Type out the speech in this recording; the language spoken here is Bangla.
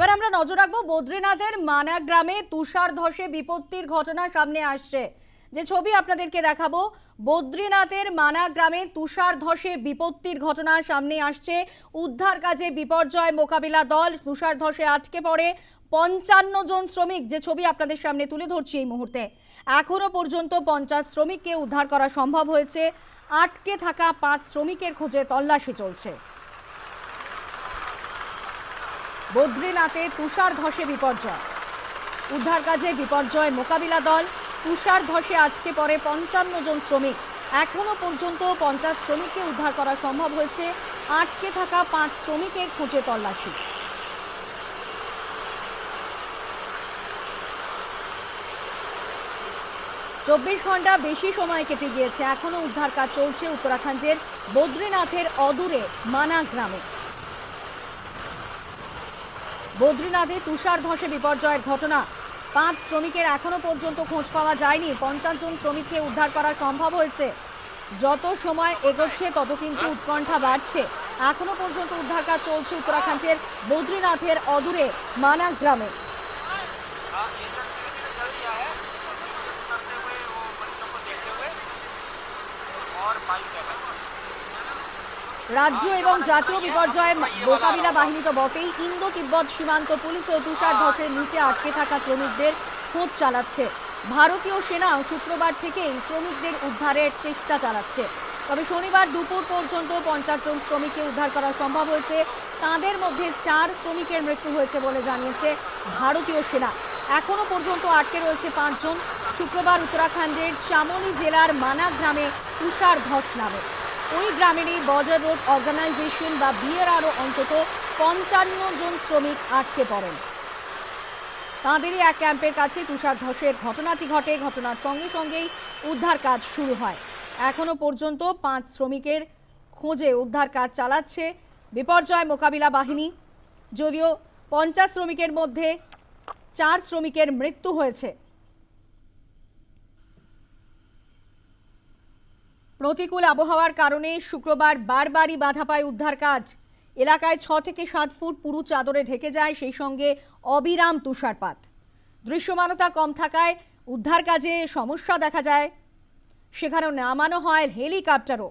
এবার আমরা নজর রাখব বদ্রীনাথের মানা গ্রামে তুষার ধসে বিপত্তির ঘটনা সামনে আসছে। যে ছবি আপনাদেরকে দেখাবো, বদ্রীনাথের মানা গ্রামে তুষার ধসে বিপত্তির ঘটনা সামনে আসছে। উদ্ধার কাজে বিপর্যয় মোকাবিলা দল, তুষার ধসে আটকে পড়ে পঞ্চান্ন জন শ্রমিক। যে ছবি আপনাদের সামনে তুলে ধরছি এই মুহূর্তে। এখনও পর্যন্ত পঞ্চাশ শ্রমিককে উদ্ধার করা সম্ভব হয়েছে। আটকে থাকা পাঁচ শ্রমিকের খোঁজে তল্লাশি চলছে। বদ্রীনাথে তুষার ধসে বিপর্যয়। উদ্ধার কাজে বিপর্যয় মোকাবিলা দল। তুষার ধসে আটকে পড়ে পঞ্চান্ন জন শ্রমিক। এখনও পর্যন্ত পঞ্চাশ শ্রমিককে উদ্ধার করা সম্ভব হয়েছে। আটকে থাকা পাঁচ শ্রমিকের খুঁজে তল্লাশি। চব্বিশ ঘণ্টা বেশি সময় কেটে গিয়েছে। এখনও উদ্ধার কাজ চলছে উত্তরাখণ্ডের বদ্রীনাথের অদূরে মানা গ্রামে। বদ্রীনাথে তুষার ধসে বিপর্যয়ের ঘটনা পাঁচ শ্রমিকের এখনো পর্যন্ত খোঁজ পাওয়া যায়নি পঞ্চাশ জন শ্রমিককে উদ্ধার করা সম্ভব হয়েছে যত সময় এগোচ্ছে তত কিন্তু উৎকণ্ঠা বাড়ছে এখনো পর্যন্ত উদ্ধার কাজ চলছে উত্তরাখণ্ডের বদ্রীনাথের অদূরে মানা গ্রামে हाँ इंजन धीरे धीरे चल दिया है करते हुए वो बच्चों को देखते हुए और बाइक है রাজ্য এবং জাতীয় বিপর্যয় মোকাবিলা বাহিনী তো বটেই। ইন্দো তিব্বত সীমান্ত পুলিশ ও তুষার ধসের নিচে আটকে থাকা শ্রমিকদের খোঁজ চালাচ্ছে। ভারতীয় সেনা শুক্রবার থেকেই শ্রমিকদের উদ্ধারের চেষ্টা চালাচ্ছে। তবে শনিবার দুপুর পর্যন্ত পঞ্চাশ জন শ্রমিককে উদ্ধার করা সম্ভব হয়েছে। তাদের মধ্যে চার শ্রমিকের মৃত্যু হয়েছে বলে জানিয়েছে ভারতীয় সেনা। এখনও পর্যন্ত আটকে রয়েছে পাঁচজন। শুক্রবার উত্তরাখণ্ডের চামোলি জেলার মানা গ্রামে তুষার ধস নামে। ওই গ্রামেরই বর্ডার রোড অর্গানাইজেশন বা বিএরআরও অন্তত পঞ্চান্ন জন শ্রমিক আটকে পড়েন। তাঁদেরই এক ক্যাম্পের কাছে তুষার ধসের ঘটনাটি ঘটে। ঘটনার সঙ্গে সঙ্গেই উদ্ধার কাজ শুরু হয়। এখনও পর্যন্ত পাঁচ শ্রমিকের খোঁজে উদ্ধার কাজ চালাচ্ছে বিপর্যয় মোকাবিলা বাহিনী। যদিও পঞ্চাশ শ্রমিকের মধ্যে চার শ্রমিকের মৃত্যু হয়েছে। প্রতিকূল আবহাওয়ার কারণে শুক্রবার বারবারই বাধা পায় উদ্ধার কাজ। এলাকায় ছ থেকে সাত ফুট পুরু চাদরে ঢেকে যায় সেই সঙ্গে অবিরাম তুষারপাত। দৃশ্যমানতা কম থাকায় উদ্ধার কাজে সমস্যা দেখা যায়। সেখানে নামানো হয় হেলিকপ্টারও।